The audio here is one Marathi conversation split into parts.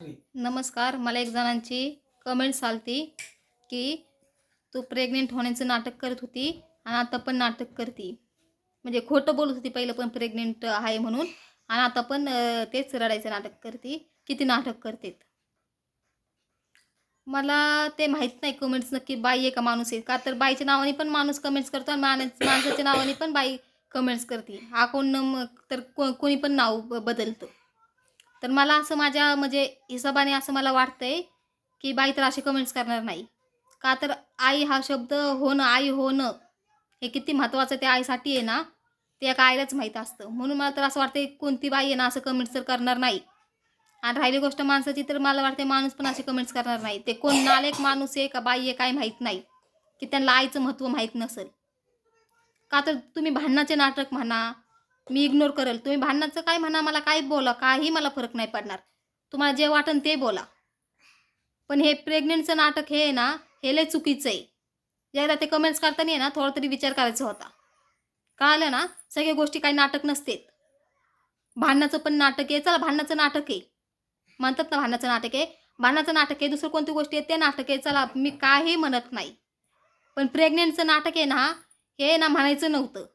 नमस्कार मला एक जणांची कमेंट्स आलती की तू प्रेग्नेंट होण्याचं नाटक करत होती आणि आता पण नाटक करते. म्हणजे खोटं बोलत होती पहिलं पण प्रेग्नेंट आहे म्हणून आणि आता पण अं, तेच रडायचं नाटक करते. किती नाटक करतेत मला ते माहीत नाही कमेंट्स नक्की. बाई आहे का माणूस आहे? का तर बाईच्या नावाने पण माणूस कमेंट्स करतो आणि माणस माणसाच्या नावाने पण बाई कमेंट्स करते. हा कोण तर को कोणी पण नाव ब- बदलतं. तर मला असं माझ्या म्हणजे हिशोबाने असं मला वाटतंय की बाई तर असे कमेंट्स करणार नाही. का तर आई हा शब्द होणं आई होणं हे किती महत्त्वाचं त्या आईसाठी आहे ना ते एका आईलाच माहीत असतं. म्हणून मला तर असं वाटतं कोणती बाई आहे ना असं कमेंट्स तर करणार नाही. आणि राहिली गोष्ट माणसाची तर मला वाटते माणूस पण असे कमेंट्स करणार नाही. ते कोण नालेक माणूस आहे का बाई आहे काय माहीत नाही. की त्यांना आईचं महत्त्व माहीत नसेल. का तर तुम्ही भांडणाचे नाटक म्हणा मी इग्नोर करेल. तुम्ही भांडणाचं काय म्हणा मला काय बोला काही मला फरक नाही पडणार. तुम्हाला जे वाटन ते बोला. पण हे प्रेग्नेंटचं नाटक हे आहे ना हे लय चुकीचं आहे. ज्यादा ते कमेंट्स करताना आहे ना थोडा तरी विचार करायचा होता. कळालं ना सगळ्या गोष्टी काही नाटक नसतेत. भांडणाचं पण नाटक आहे. चला भांडणाचं नाटक आहे. म्हणतात ना भांडणाचं नाटक आहे. भांडणाचं नाटक आहे दुसरं कोणती गोष्टी आहे ते नाटक आहे. चला मी काही म्हणत नाही. पण प्रेग्नेंटचं नाटक आहे ना हे ना म्हणायचं नव्हतं.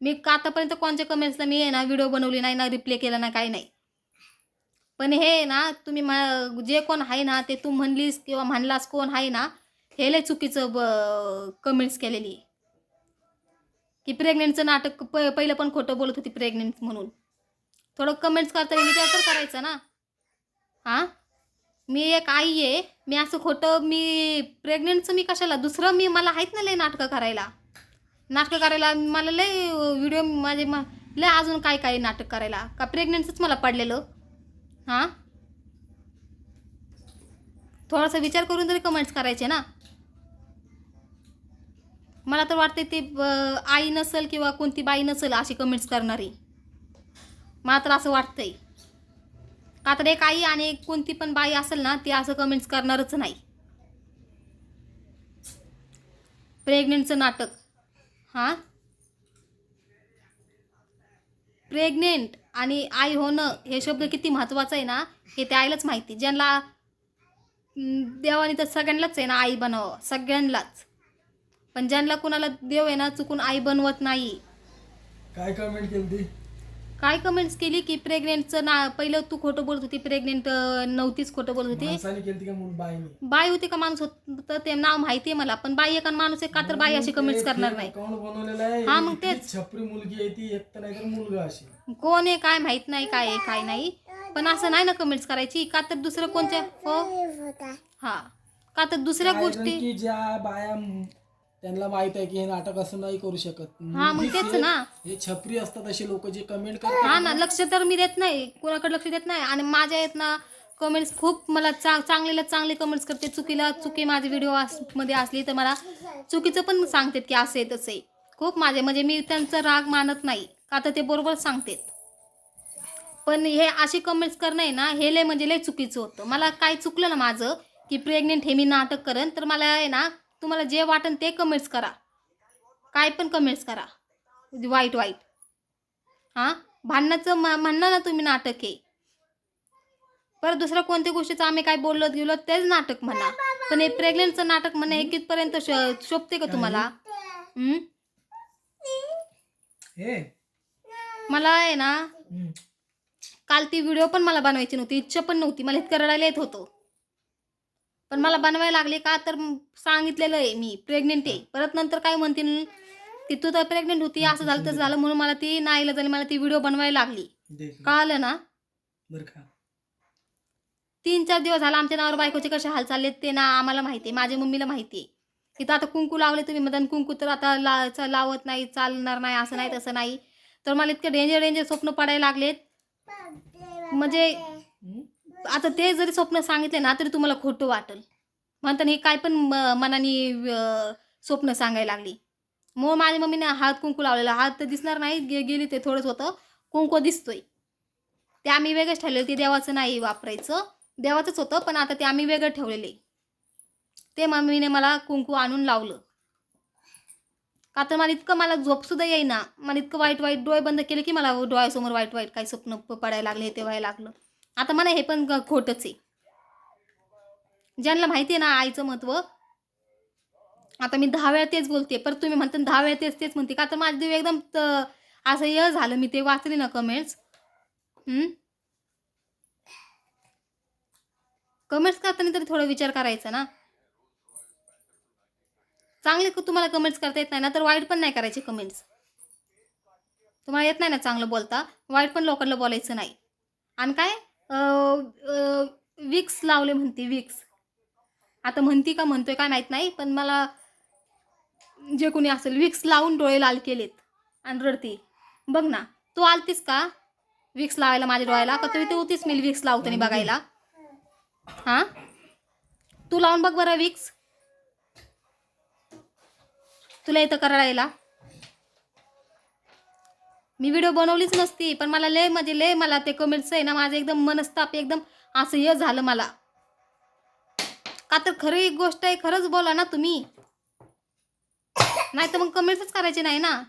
मी का आतापर्यंत कोणत्या कमेंट्सला मी आहे ना व्हिडिओ बनवली नाही ना रिप्ले केला ना काही नाही. पण हे आहे ना तुम्ही मा- जे कोण आहे ना ते तू म्हणलीस किंवा म्हणलास कोण आहे ना हे लय चुकीचं ब कमेंट्स केलेली आहे. की प्रेग्नेंटचं नाटक प पहिलं पण खोटं बोलत होती प्रेग्नेंट म्हणून. थोडं कमेंट्स करताना विचार तर करायचा ना. हां? मी एक आई आहे मी असं खोटं मी प्रेग्नेंटचं मी कशाला दुसरं मी मला आहेत ना लय नाटकं करायला. नाटकं करायला मला लय व्हिडिओ माझे मा लय अजून काय काय नाटक करायला. का प्रेग्नेंटच मला पडलेलं. हां? थोडासा विचार करून तरी कमेंट्स करायचे ना. मला तर वाटते ते आई नसेल किंवा कोणती बाई नसेल अशी कमेंट्स करणारी. मला तर असं वाटतंय. का तर एक आई आणि एक कोणती पण बाई असेल ना ती असं कमेंट्स करणारच नाही. प्रेग्नेंटचं नाटक. हां? प्रेग्नेंट आणि आई होणं हे शब्द किती महत्त्वाचं आहे ना हे त्या आईलाच माहिती ज्यांना देवाने तर सगळ्यांनाच आहे ना आई बनवावं सगळ्यांनाच. पण ज्यांना कुणाला देव आहे ना चुकून आई बनवत नाही. काय कमेंट केली काय कमेंट्स केली की प्रेग्नेंटचं ना पहिलं तू खोटं बोलत होती प्रेग्नेंट नव्हतीच खोटं बोलत होती. माणसाने केली का मूल बाईने बाई होती का माणूस होत ते नाव माहिती आहे मला पण बाई एका माणूस आहे का तर बाई अशी कमेंट्स करणार नाही. अकाउंट बनवलेलं आहे. हा, मग इतकी तेच. छपरी मुलगी आहे ती एक तर नाही तर मुलगा अशी. कोण आहे काय माहीत नाही काय आहे काय नाही. पण असं नाही ना कमेंट्स करायची का तर दुसरं कोणत्या हो? हा. का तर दुसऱ्या कारण गोष्टी की ज्या बाया म, त्यांना माहीत आहे की हे नाटक असं नाही करू शकत. हा मग तेच हे- ना. हे छपरी असतात असे लोक जे कमेंट हा करतात. ना लक्ष तर मी देत नाही. कोणाकडे लक्ष देत नाही. आणि माझ्या आहेत ना कमेंट्स खूप मला चा चांगलेला चांगले कमेंट्स करते. चुकीला चुकी माझी व्हिडिओमध्ये असली तर मला चुकीचं पण सांगतात की असं आहे तसं. आहे खूप माझे म्हणजे मी त्यांचा राग मानत नाही. का तर ते बरोबर सांगतात. पण हे अशी कमेंट्स करणं आहे ना हे लय म्हणजे लय चुकीचं होतं. मला काय चुकलं ना माझं की प्रेग्नेंट हे मी नाटक करेन तर मला आहे ना तुम्हाला जे वाटेल ते कमेंट्स करा. काय पण कमेंट्स करा. वाईट वाईट हां? भांडणाचं म- म्हणणं ना तुम्ही नाटक आहे परत दुसऱ्या कोणत्या गोष्टीचं आम्ही काय बोललो गेलो तेच नाटक म्हणा. पण हे प्रेग्नेंटचं नाटक म्हणा हे कितपर्यंत श- शोभते का तुम्हाला? मला आहे ना. काल ती व्हिडिओ पण मला बनवायची नव्हती इच्छा पण नव्हती. मला इतकं रडायला येत होतं. पण मला बनवायला लागले का तर सांगितलेलं आहे मी. प्रेग्नेंट आहे. परत नंतर काय म्हणतील की तू तर प्रेग्नेंट होती असं झालं तसं झालं. म्हणून मला ती नाही झाली मला ती व्हिडिओ बनवायला लागली. कळालं ना? बर का. तीन चार दिवस झाला आमच्या नावर बायकोचे कसे हाल चाललेत ते ना आम्हाला माहिती आहे. माझ्या मम्मीला माहिती आहे. तिथं आता कुंकू लावले तुम्ही. मदन कुंकू तर आता ला चा- लावत नाही चालणार नाही असं नाही तसं नाही. तर मला इतके डेंजर डेंजर स्वप्न पडायला लागलेत. म्हणजे? आता ते जरी स्वप्न सांगितले ना तरी तुम्हाला खोटं वाटेल. म्हणताना हे काय पण म- मनाने स्वप्न सांगायला लागली. मग माझ्या मम्मीने हात कुंकू लावलेला. हात तर दिसणार नाही गे गेली ते थोडंच होतं. कुंकू दिसतोय. ते आम्ही वेगळंच ठेवलेलं. ते देवाचं नाही वापरायचं. देवाचंच होतं पण आता ते आम्ही वेगळं ठेवलेले. ते मम्मीने मला कुंकू आणून लावलं. का तर मला इतकं मला झोपसुद्धा येईना. मला इतकं वाईट वाईट डोळे बंद केले की मला डोळ्यासमोर वाईट वाईट काही स्वप्न पडायला लागले ते व्हायला लागलं. आता मला हे पण खोटंच आहे. ज्यांना माहिती आहे ना आईचं महत्त्व आता मी दहा वेळा तेच बोलते पर तुम्ही म्हणता ना दहा वेळा तेच तेच म्हणते. का तर माझं देव एकदम असं य झालं मी ते वाचले ना कमेंट्स कमेंट्स करताना तरी थोडा विचार करायचा ना. चांगले तुम्हाला कमेंट्स करता येत नाही ना तर वाईट पण नाही करायचे कमेंट्स तुम्हाला येत नाही ना चांगलं बोलता वाईट पण लोकांना बोलायचं नाही. आणि काय? विक्स लावले म्हणते विक्स. आता म्हणती का म्हणतोय काय माहीत नाही पण मला जे कोणी असेल विक्स लावून डोळे लाल केलेत आणि रडती. बघ ना तू आलतीस का? विक्स लावायला माझ्या डोळ्याला का तू इथे होतीस मी विक्स लावताना बघायला? हां? तू लावून बघ बरं विक्स. तुला येतं करायला मी व्हिडिओ बनवलीच नसती पण मला लय म्हणजे लय मला ते कमेंट्स आहे ना माझं एकदम मनस्ताप एकदम असं हे झालं मला. का तर खरं एक गोष्ट आहे खरंच बोला ना तुम्ही. नाही तर मग कमेंट्सच करायचे नाही ना.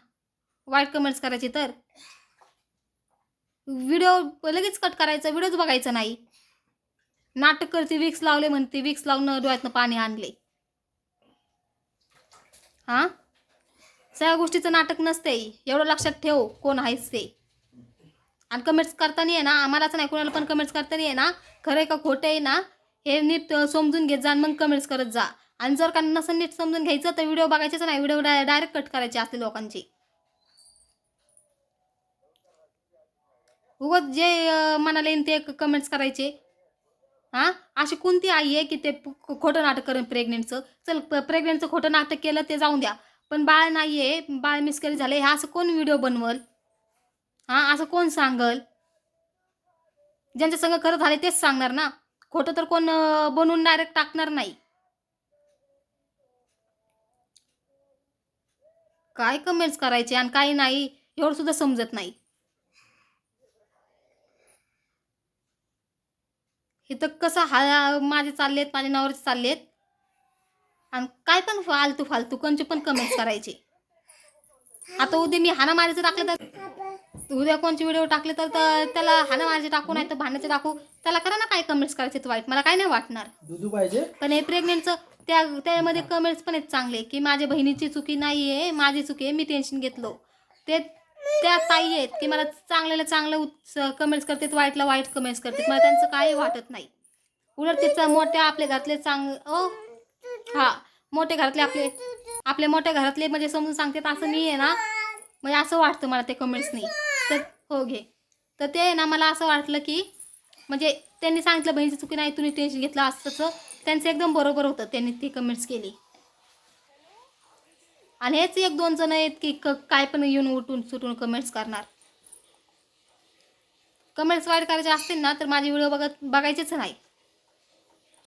वाईट कमेंट्स करायचे तर. व्हिडिओ लगेच कट करायचा व्हिडिओच बघायचा नाही. नाटक करते विक्स लावले म्हणते विक्स लावून डोळ्यातनं पाणी आणले. हां? सगळ्या गोष्टीचं नाटक नसते. एवढं लक्षात ठेव कोण आहेस ते. आणि कमेंट्स करताना आहे ना आम्हालाच नाही कोणाला पण कमेंट्स करताना आहे ना खरं का खोटं आहे ना हे नीट समजून घेत जा आणि मग कमेंट्स करत जा. आणि जर का नसेल नीट समजून घ्यायचं तर व्हिडिओ बघायचं नाही व्हिडिओ डाय डायरेक्ट कट करायचे असते लोकांची. उगत जे मनाला येईन ते कमेंट्स करायचे. हां? अशी कोणती आई आहे की ते खोटं नाटक करेन प्रेग्नेंटचं चल प्रेग्नेंटचं खोटं नाटक केलं ते जाऊन द्या. पण बाळ नाही आहे बाळ मिसकॅरेज झालं हे असं कोण व्हिडिओ बनवल? हां असं कोण सांगल? ज्यांच्या संग खरं झाले तेच सांगणार ना. खोटं तर कोण बनवून डायरेक्ट टाकणार नाही. काय कमेंट्स करायचे आणि काय नाही एवढं सुद्धा समजत नाही. हे तर कसं हा माझे चाललेत माझे नवऱ्याचे चाललेत. आणि काय पण फालतू फालतू कोणचे पण कमेंट्स करायचे. आता उद्या मी हाना मारायचं टाकलं तर उद्या कोणचे व्हिडिओ टाकले तर त्याला हाना मारायचे टाकू नाही तर भांडण्याचे टाकू. त्याला करा ना काय कमेंट्स करायचे ते वाईट. मला काय नाही वाटणार. दुधू पाहिजे? पण हे प्रेग्नेंटचं त्या त्यामध्ये कमेंट्स पण आहेत चांगले की माझ्या बहिणीची चुकी नाही आहे माझी चुकी आहे मी टेन्शन घेतलो. ते त्या ताई आहेत की मला चांगल्याला चांगलं कमेंट्स करतात वाईटला वाईट कमेंट्स करतात. मला त्यांचं काही वाटत नाही. उलट तिचं मोठ्या आपल्या घरातले चांग ओ हा. मोठे घरातले आपले आपल्या मोठ्या घरातले म्हणजे समजून सांगतात असं नाही आहे ना. म्हणजे असं वाटतं मला ते कमेंट्सनी तर हो घे. तर ते आहे ना मला असं वाटलं की म्हणजे त्यांनी सांगितलं बहिणीची चुकी नाही तुम्ही टेन्शन घेतलं असं तसं त्यांचं एकदम बरोबर होतं त्यांनी ती कमेंट्स केली. आणि हेच एक दोन जण आहेत की क- काय पण येऊन उठून सुटून कमेंट्स करणार. कमेंट्स वाईट करायचे असतील ना तर माझे व्हिडिओ बघत बघायचेच नाही.